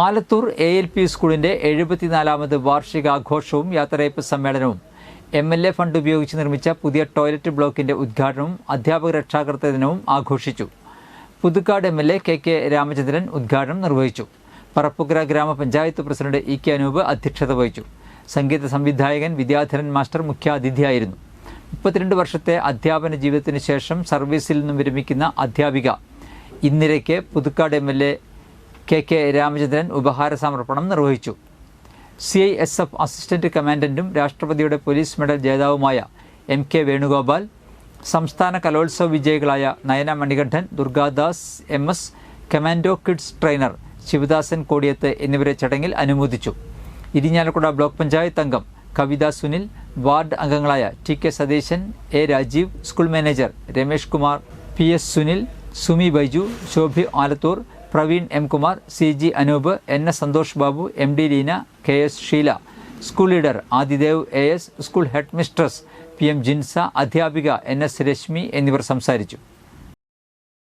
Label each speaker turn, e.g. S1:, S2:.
S1: Alathur A L P സ്കൂളിന്റെ എഴുപത്തിനാലാമത് വാർഷികാഘോഷവും യാത്രയപ്പ് സമ്മേളനവും എം എൽ എ ഫണ്ട് ഉപയോഗിച്ച് നിർമ്മിച്ച പുതിയ ടോയ്ലറ്റ് ബ്ലോക്കിന്റെ ഉദ്ഘാടനവും അധ്യാപക രക്ഷാകർത്തൃ ദിനവും ആഘോഷിച്ചു. Puthukkad M L A K K Ramachandran ഉദ്ഘാടനം നിർവഹിച്ചു. പറപ്പുകര ഗ്രാമപഞ്ചായത്ത് പ്രസിഡന്റ് ഇ കെ അനൂപ് അധ്യക്ഷത വഹിച്ചു. സംഗീത സംവിധായകൻ വിദ്യാധരൻ മാസ്റ്റർ മുഖ്യാതിഥിയായിരുന്നു. മുപ്പത്തിരണ്ട് വർഷത്തെ അധ്യാപന ജീവിതത്തിന് ശേഷം സർവീസിൽ നിന്നും വിരമിക്കുന്ന അധ്യാപിക. ഇന്ദിരയ്ക്ക് Puthukkad M L A K K Ramachandran ഉപഹാര സമർപ്പണം നിർവഹിച്ചു. C I S F assistant കമാൻഡന്റും രാഷ്ട്രപതിയുടെ പോലീസ് മെഡൽ ജേതാവുമായ എം കെ വേണുഗോപാൽ സംസ്ഥാന കലോത്സവ വിജയികളായ Nayana Manikandan Durgadas M S commando kids trainer Sivadasan Kodiyath എന്നിവരെ ചടങ്ങിൽ അനുമോദിച്ചു. ഇരിഞ്ഞാലക്കുട ബ്ലോക്ക് പഞ്ചായത്ത് അംഗം കവിത സുനിൽ വാർഡ് അംഗങ്ങളായ T K Satheesan A Rajeev school manager Ramesh Kumar P S Sunil Sumi Baiju Shobhi Alathur Praveen M Kumar C G Anoop N S Santhosh Babu M D Leena K S Sheela. School leader Adidev A S school head mistress P M Jinsa അധ്യാപിക N S Rashmi എന്നിവർ സംസാരിച്ചു.